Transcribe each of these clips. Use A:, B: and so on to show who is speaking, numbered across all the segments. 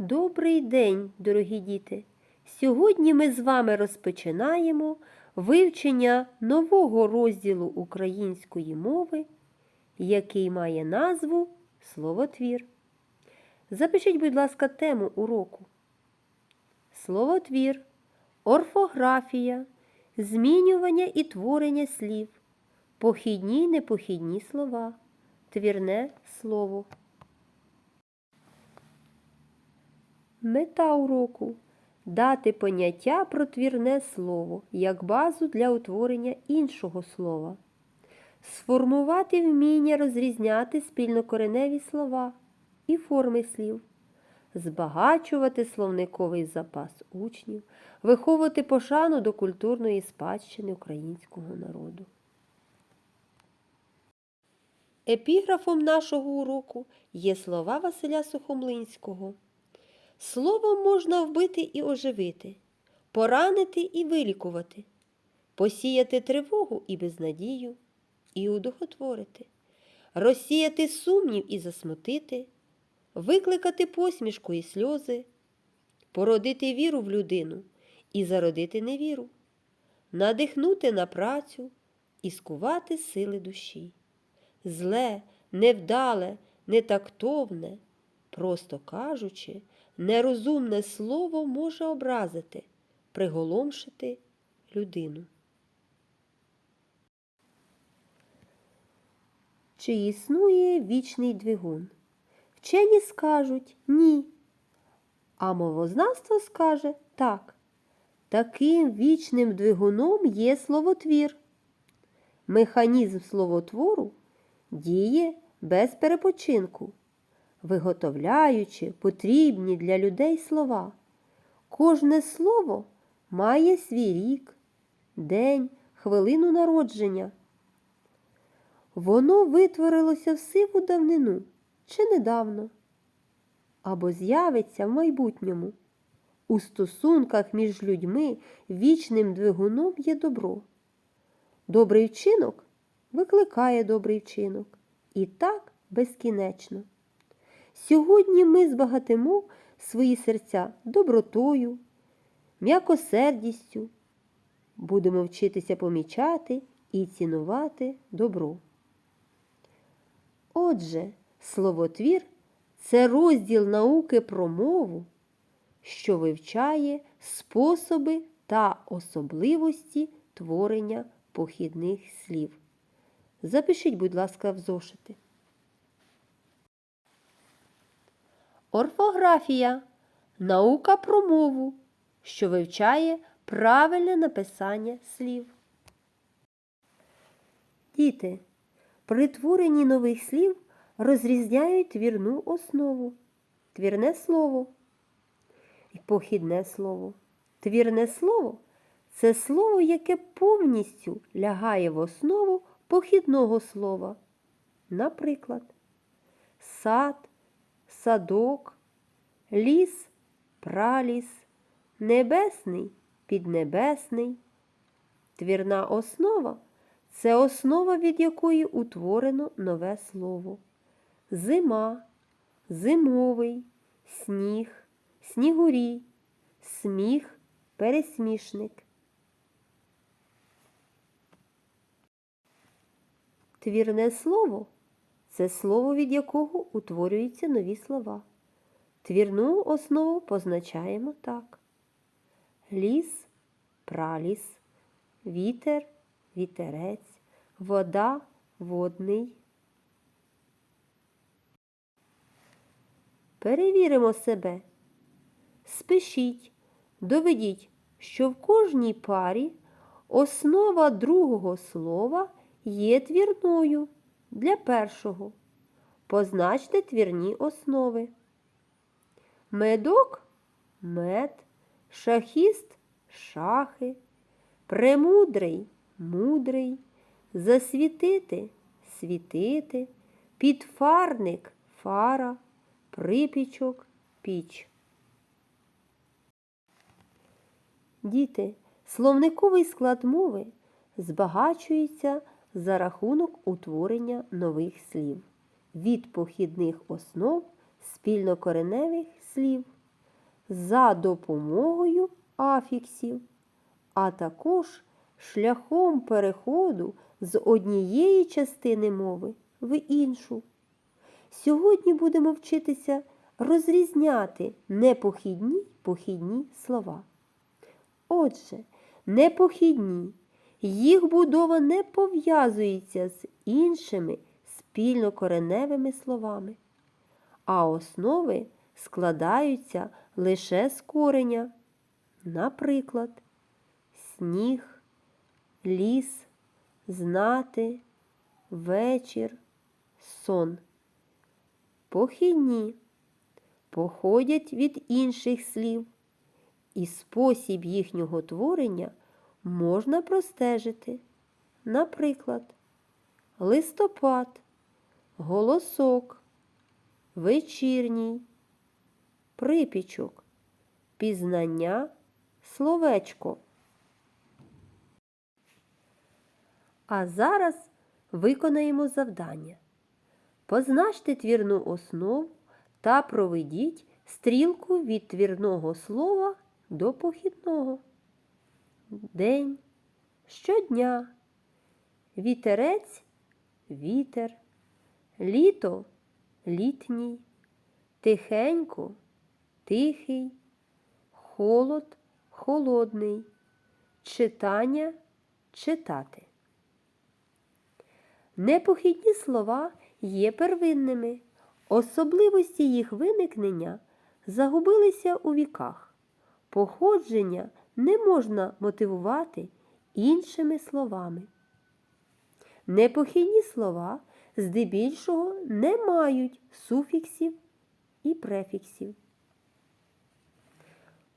A: Добрий день, дорогі діти! Сьогодні ми з вами розпочинаємо вивчення нового розділу української мови, який має назву Словотвір. Запишіть, будь ласка, тему уроку. Словотвір, орфографія, змінювання і творення слів, похідні й непохідні слова, твірне слово. Мета уроку дати поняття про твірне слово як базу для утворення іншого слова, сформувати вміння розрізняти спільнокореневі слова і форми слів, збагачувати словниковий запас учнів, виховувати пошану до культурної спадщини українського народу. Епіграфом нашого уроку є слова Василя Сухомлинського. Словом можна вбити і оживити, поранити і вилікувати, посіяти тривогу і безнадію, і удохотворити, розсіяти сумнів і засмутити, викликати посмішку і сльози, породити віру в людину і зародити невіру, надихнути на працю і скувати сили душі. Зле, невдале, нетактовне, просто кажучи, нерозумне слово може образити, приголомшити людину. Чи існує вічний двигун? Вчені скажуть ні, а мовознавство скаже так. Таким вічним двигуном є словотвір. Механізм словотвору діє без перепочинку виготовляючи потрібні для людей слова. Кожне слово має свій рік, день, хвилину народження. Воно витворилося в сиву давнину чи недавно, або з'явиться в майбутньому. У стосунках між людьми вічним двигуном є добро. Добрий вчинок викликає добрий вчинок. І так безкінечно. Сьогодні ми збагатимо свої серця добротою, м'якосердістю, будемо вчитися помічати і цінувати добро. Отже, словотвір це розділ науки про мову, що вивчає способи та особливості творення похідних слів. Запишіть, будь ласка, в зошити. Орфографія наука про мову, що вивчає правильне написання слів. Діти, при творенні нових слів розрізняють твірну основу, твірне слово і похідне слово. Твірне слово це слово, яке повністю лягає в основу похідного слова. Наприклад, сад садок, ліс, праліс, небесний, піднебесний. Твірна основа це основа, від якої утворено нове слово. Зима, зимовий, сніг, снігурій, сміх, пересмішник. Твірне слово це слово, від якого утворюються нові слова. Твірну основу позначаємо так: ліс, праліс, вітер, вітерець, вода, водний. Перевіримо себе. Спишіть, доведіть, що в кожній парі основа другого слова є твірною. Для першого позначте твірні основи. Медок мед, шахіст шахи, премудрий мудрий, засвітити світити, підфарник фара, припічок піч. Діти, словниковий склад мови збагачується за рахунок утворення нових слів від похідних основ спільнокореневих слів за допомогою афіксів, а також шляхом переходу з однієї частини мови в іншу. Сьогодні будемо вчитися розрізняти непохідні похідні слова. Отже, непохідні, їх будова не пов'язується з іншими спільнокореневими словами, а основи складаються лише з кореня. Наприклад, сніг, ліс, знати, вечір, сон. Похідні походять від інших слів, і спосіб їхнього творення можна простежити. Наприклад, листопад, голосок, вечірній, припічок, пізнання, словечко. А зараз виконаємо завдання. Позначте твірну основу та проведіть стрілку від твірного слова до похідного. День, щодня, вітерець, вітер, літо, літній, тихенько, тихий, холод, холодний, читання, читати. Непохідні слова є первинними. Особливості їх виникнення загубилися у віках. Походження не можна мотивувати іншими словами. Непохідні слова здебільшого не мають суфіксів і префіксів.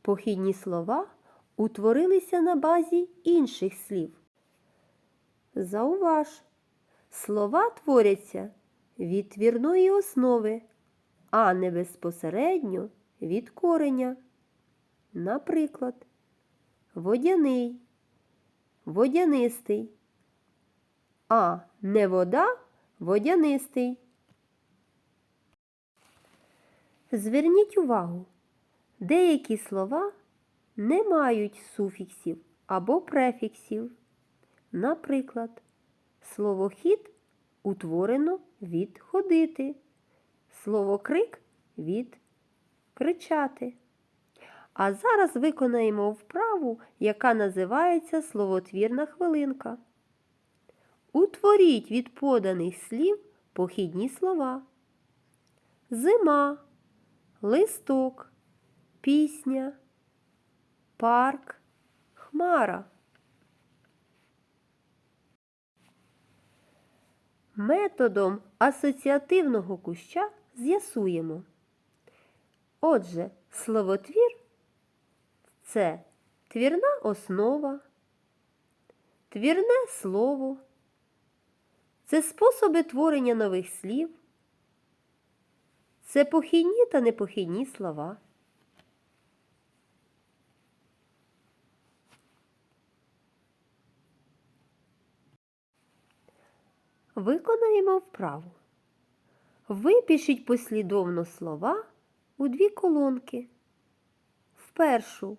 A: Похідні слова утворилися на базі інших слів. Зауваж, слова творяться від твірної основи, а не безпосередньо від кореня. Наприклад, водяний, водянистий, а не вода водянистий. Зверніть увагу, деякі слова не мають суфіксів або префіксів. Наприклад, слово хід утворено від ходити, слово крик від кричати. А зараз виконаємо вправу, яка називається словотвірна хвилинка. Утворіть від поданих слів похідні слова. Зима, листок, пісня, парк, хмара. Методом асоціативного куща з'ясуємо. Отже, словотвір це твірна основа, твірне слово, це способи творення нових слів, це похідні та непохідні слова. Виконаємо вправу. Випишіть послідовно слова у дві колонки. В першу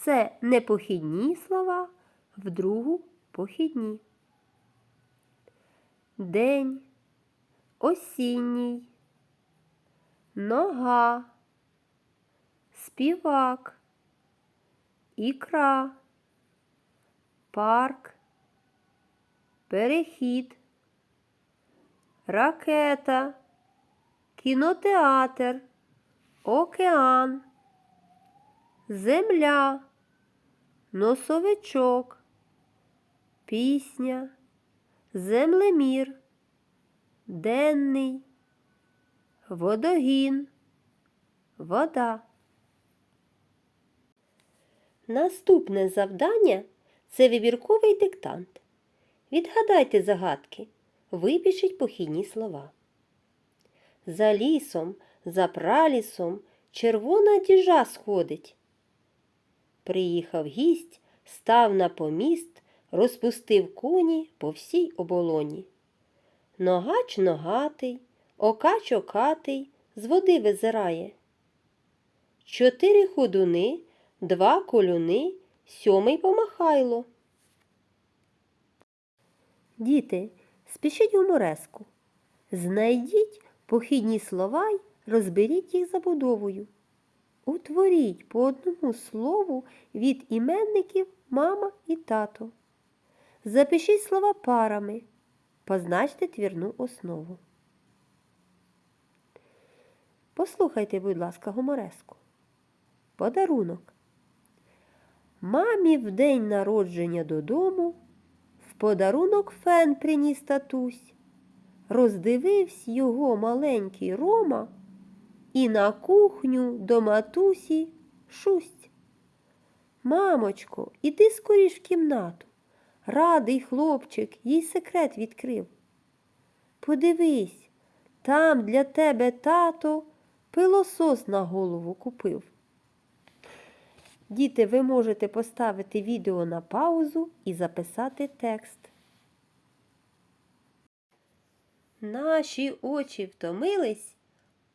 A: це непохідні слова, в другу похідні. День, осінній, нога, співак, ікра, парк, перехід ракета, кінотеатр, океан, земля, носовичок, пісня, землемір, денний, водогін, вода. Наступне завдання це вибірковий диктант. Відгадайте загадки. Випишіть похідні слова. За лісом, за пралісом червона діжа сходить. Приїхав гість, став на поміст, розпустив коні по всій оболоні. Ногач ногатий, окач окатий, з води визирає. чотири ходуни, два колюни, сьомий помахайло. Діти, спішіть гумореску. Знайдіть похідні слова й розберіть їх забудовою. Утворіть по одному слову від іменників мама і тато. Запишіть слова парами. Позначте твірну основу. Послухайте, будь ласка, гумореску. Подарунок. Мамі в день народження додому в подарунок фен приніс татусь. Роздививсь його маленький Рома і на кухню до матусі шусть. Мамочко, іди скоріш в кімнату. Радий хлопчик їй секрет відкрив. Подивись, там для тебе тато пилосос на голову купив. Діти, ви можете поставити відео на паузу і записати текст. Наші очі втомились,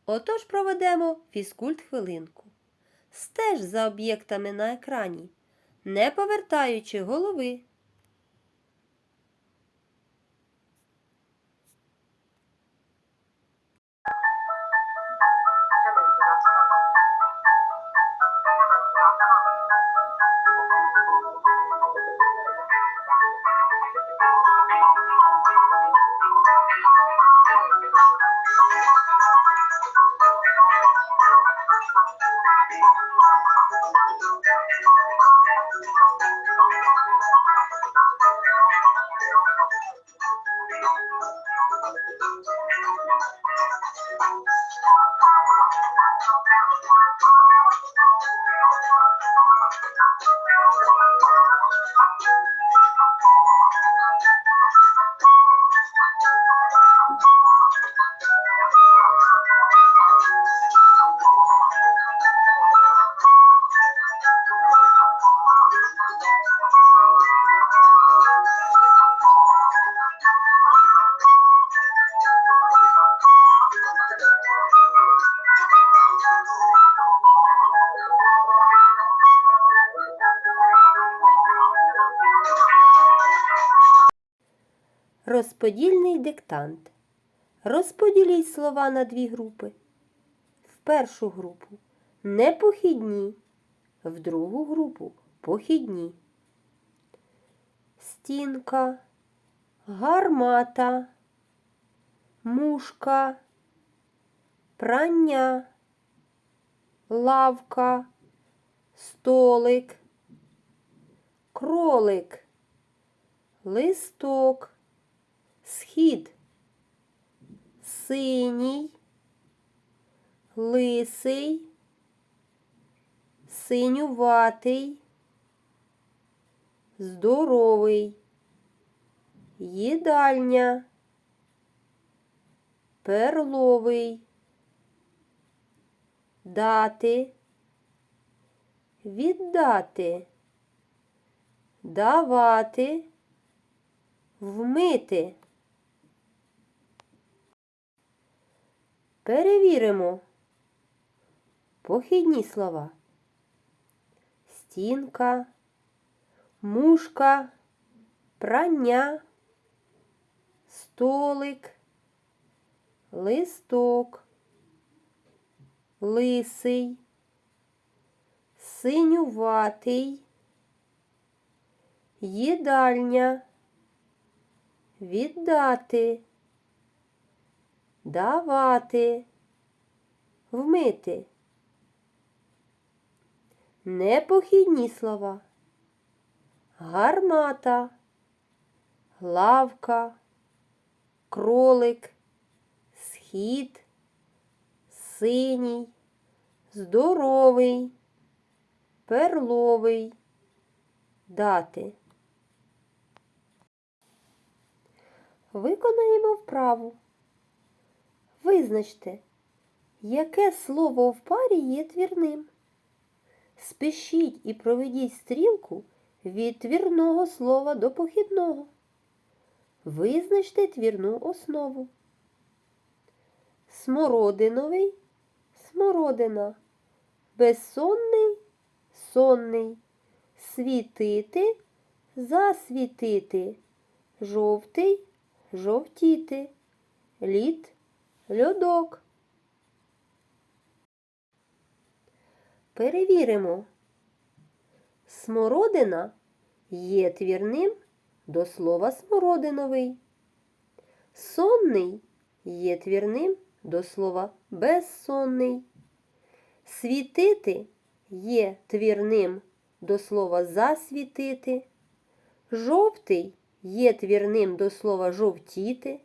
A: отож проведемо фізкульт хвилинку. Стеж за об'єктами на екрані, не повертаючи голови. Розподільний диктант. Розподіліть слова на дві групи. В першу групу непохідні, в другу групу похідні. Стінка, гармата, мушка, прання, лавка, столик, кролик, листок схід, синій, лисий, синюватий, здоровий, їдальня, перловий, дати, віддати, давати, вмити. Перевіримо. Похідні слова. Стінка, мушка, прання, столик, листок, лисий, синюватий, їдальня, віддати давати, вмити. Непохідні слова. Гармата, лавка, кролик, схід, синій, здоровий, перловий, дати. Виконаємо вправу. Визначте, яке слово в парі є твірним. Спишіть і проведіть стрілку від твірного слова до похідного. Визначте твірну основу. Смородиновий смородина. безсонний, сонний, світити, засвітити, жовтий, жовтіти, лід, льодок. Перевіримо. Смородина є твірним до слова смородиновий. Сонний є твірним до слова безсонний. Світити є твірним до слова засвітити. Жовтий є твірним до слова жовтіти.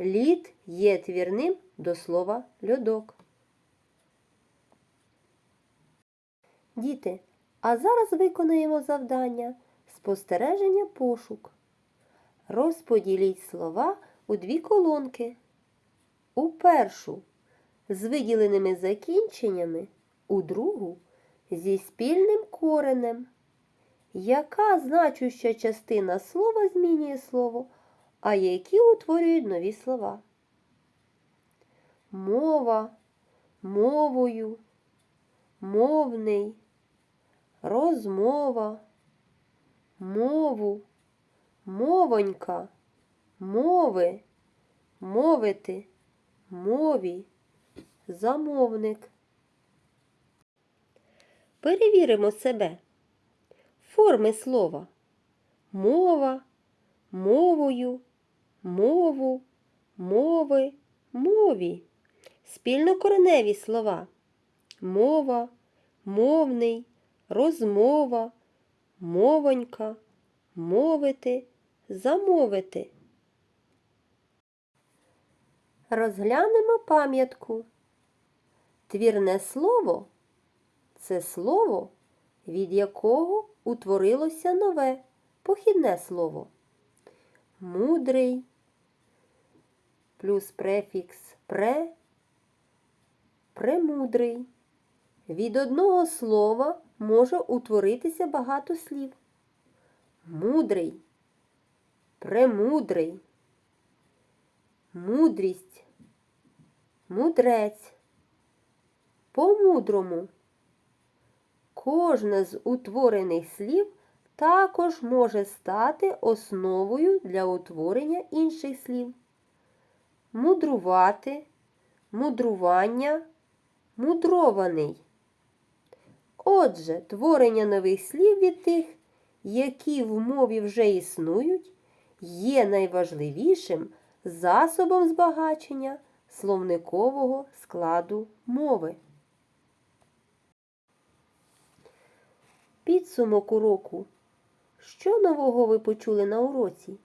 A: Лід є твірним до слова льодок. Діти, а зараз виконаємо завдання спостереження пошук. Розподіліть слова у дві колонки. У першу з виділеними закінченнями, у другу зі спільним коренем. Яка значуща частина слова змінює слово, а які утворюють нові слова? Мова, мовою, мовний, розмова, мову, мовонька, мови, мовити, мові, замовник. Перевіримо себе. Форми слова мова, мовою, мову, мови, мові. Спільнокореневі слова мова, мовний, розмова, мовонька, мовити, замовити. Розглянемо пам'ятку. Твірне слово це слово, від якого утворилося нове похідне слово. Мудрий плюс префікс пре, премудрий. Від одного слова може утворитися багато слів. Мудрий, премудрий, мудрість, мудрець, по-мудрому. Кожне з утворених слів також може стати основою для утворення інших слів. Мудрувати, мудрування, мудрований. Отже, творення нових слів від тих, які в мові вже існують, є найважливішим засобом збагачення словникового складу мови. Підсумок уроку. Що нового ви почули на уроці?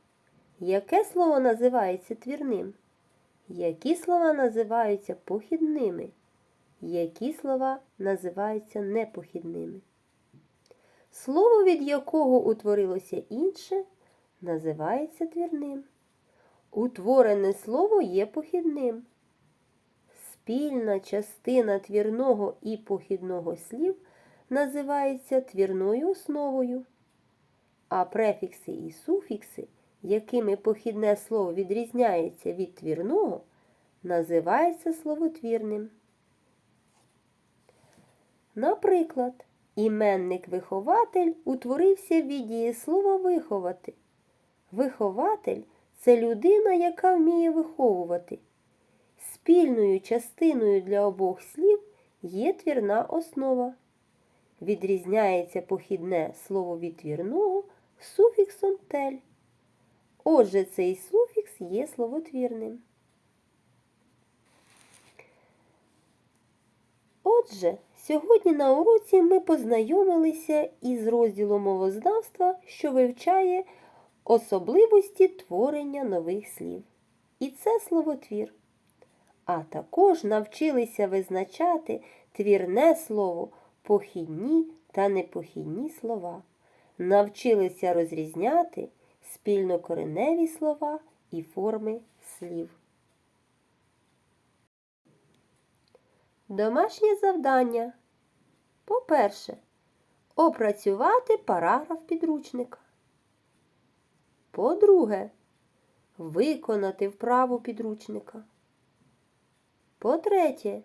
A: Яке слово називається твірним? Які слова називаються похідними? Які слова називаються непохідними? Слово, від якого утворилося інше, називається твірним. Утворене слово є похідним. Спільна частина твірного і похідного слів називається твірною основою, а префікси і суфікси, якими похідне слово відрізняється від твірного, називається словотвірним. Наприклад, іменник-вихователь утворився від дієслова виховати. Вихователь це людина, яка вміє виховувати. Спільною частиною для обох слів є твірна основа. Відрізняється похідне слово від твірного суфіксом тель. Отже, цей суфікс є словотвірним. Отже, сьогодні на уроці ми познайомилися із розділом мовознавства, що вивчає особливості творення нових слів. І це словотвір. А також навчилися визначати твірне слово, похідні та непохідні слова. Навчилися розрізняти спільнокореневі слова і форми слів. Домашнє завдання. По-перше, опрацювати параграф підручника. По-друге, виконати вправу підручника. По-третє,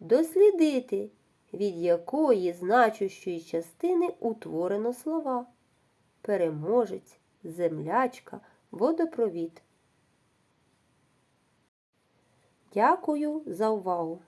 A: дослідити, від якої значущої частини утворено слова. Переможець, землячка, водопровід. Дякую за увагу!